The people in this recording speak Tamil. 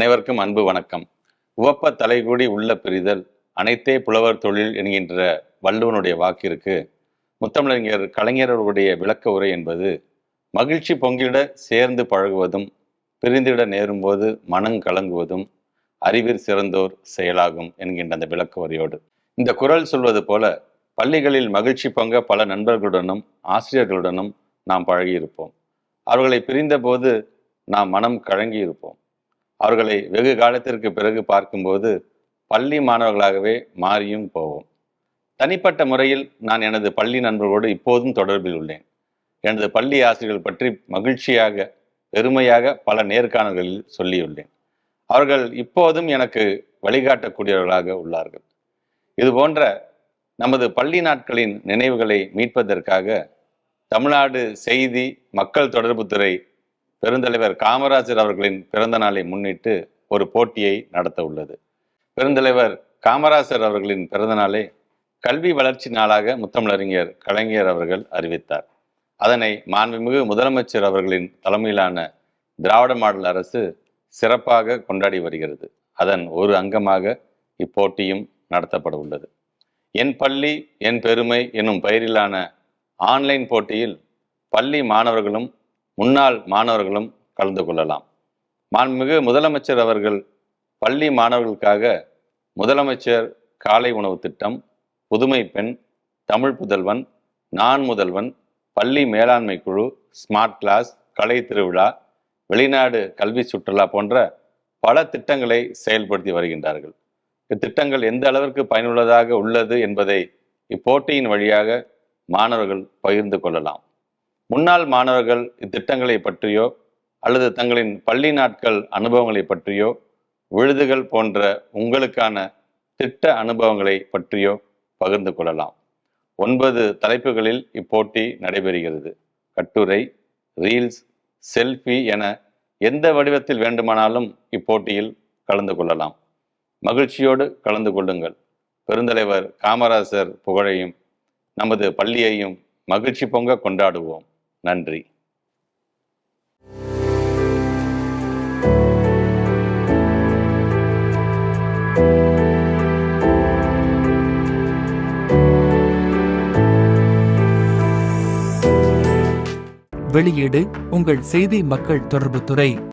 அனைவருக்கும் அன்பு வணக்கம். உவப்ப தலைகூடி உள்ள பிரிதல் அனைத்தே புலவர் தொழில் என்கின்ற வள்ளுவனுடைய வாக்கிற்கு முத்தமிழறிஞர் கலைஞரவர்களுடைய விளக்க உரை என்பது மகிழ்ச்சி பொங்கிட சேர்ந்து பழகுவதும் பிரிந்திட நேரும்போது மனம் கலங்குவதும் அறிவிற் சிறந்தோர் செயலாகும் என்கின்ற அந்த விளக்க உரையோடு. இந்த குரல் சொல்வது போல பள்ளிகளில் மகிழ்ச்சி பொங்க பல நண்பர்களுடனும் ஆசிரியர்களுடனும் நாம் பழகியிருப்போம். அவர்களை பிரிந்தபோது நாம் மனம் கழங்கி இருப்போம் அவர்களை வெகு காலத்திற்கு பிறகு பார்க்கும்போது பள்ளி மாணவர்களாகவே மாறியும் போவோம். தனிப்பட்ட முறையில் நான் எனது பள்ளி நண்பர்களோடு இப்போதும் தொடர்பில் உள்ளேன். எனது பள்ளி ஆசிரியர்கள் பற்றி மகிழ்ச்சியாக பெருமையாக பல நேர்காணல்களில் சொல்லியுள்ளேன். அவர்கள் இப்போதும் எனக்கு வழிகாட்டக்கூடியவர்களாக உள்ளார்கள். இது போன்ற நமது பள்ளி நாட்களின் நினைவுகளை மீட்பதற்காக தமிழ்நாடு செய்தி மக்கள் தொடர்புத்துறை பெருந்தலைவர் காமராஜர் அவர்களின் பிறந்த நாளை முன்னிட்டு ஒரு போட்டியை நடத்த உள்ளது. பெருந்தலைவர் காமராஜர் அவர்களின் பிறந்த நாளை கல்வி வளர்ச்சி நாளாக முத்தமிழறிஞர் கலைஞர் அவர்கள் அறிவித்தார். அதனை மாண்புமிகு முதலமைச்சர் அவர்களின் தலைமையிலான திராவிட மாடல் அரசு சிறப்பாக கொண்டாடி வருகிறது. அதன் ஒரு அங்கமாக இப்போட்டியும் நடத்தப்பட உள்ளது. என் பள்ளி என் பெருமை என்னும் பெயரிலான ஆன்லைன் போட்டியில் பள்ளி மாணவர்களும் முன்னாள் மாணவர்களும் கலந்து கொள்ளலாம். மாண்புமிகு முதலமைச்சர் அவர்கள் பள்ளி மாணவர்களுக்காக முதலமைச்சர் காலை உணவு திட்டம் புதுமை பெண் தமிழ் புதல்வன் நான் முதல்வன் பள்ளி மேலாண்மை குழு ஸ்மார்ட் கிளாஸ் கலை திருவிழா வெளிநாடு கல்வி சுற்றுலா போன்ற பல திட்டங்களை செயல்படுத்தி வருகின்றார்கள். இத்திட்டங்கள் எந்த அளவிற்கு பயனுள்ளதாக உள்ளது என்பதை இப்போட்டியின் வழியாக மாணவர்கள் பகிர்ந்து கொள்ளலாம். முன்னாள் மாணவர்கள் இத்திட்டங்களை பற்றியோ அல்லது தங்களின் பள்ளி நாட்கள் அனுபவங்களை பற்றியோ விழுதுகள் போன்ற உங்களுக்கான திட்ட அனுபவங்களை பற்றியோ பகிர்ந்து கொள்ளலாம். ஒன்பது தலைப்புகளில் இப்போட்டி நடைபெறுகிறது. கட்டுரை ரீல்ஸ் செல்ஃபி என எந்த வடிவத்தில் வேண்டுமானாலும் இப்போட்டியில் கலந்து கொள்ளலாம். மகிழ்ச்சியோடு கலந்து கொள்ளுங்கள். பெருந்தலைவர் காமராசர் புகழையும் நமது பள்ளியையும் மகிழ்ச்சி பொங்க கொண்டாடுவோம். நன்றி. வெளியீடு உங்கள் செய்தி மக்கள் தொடர்புத்துறை.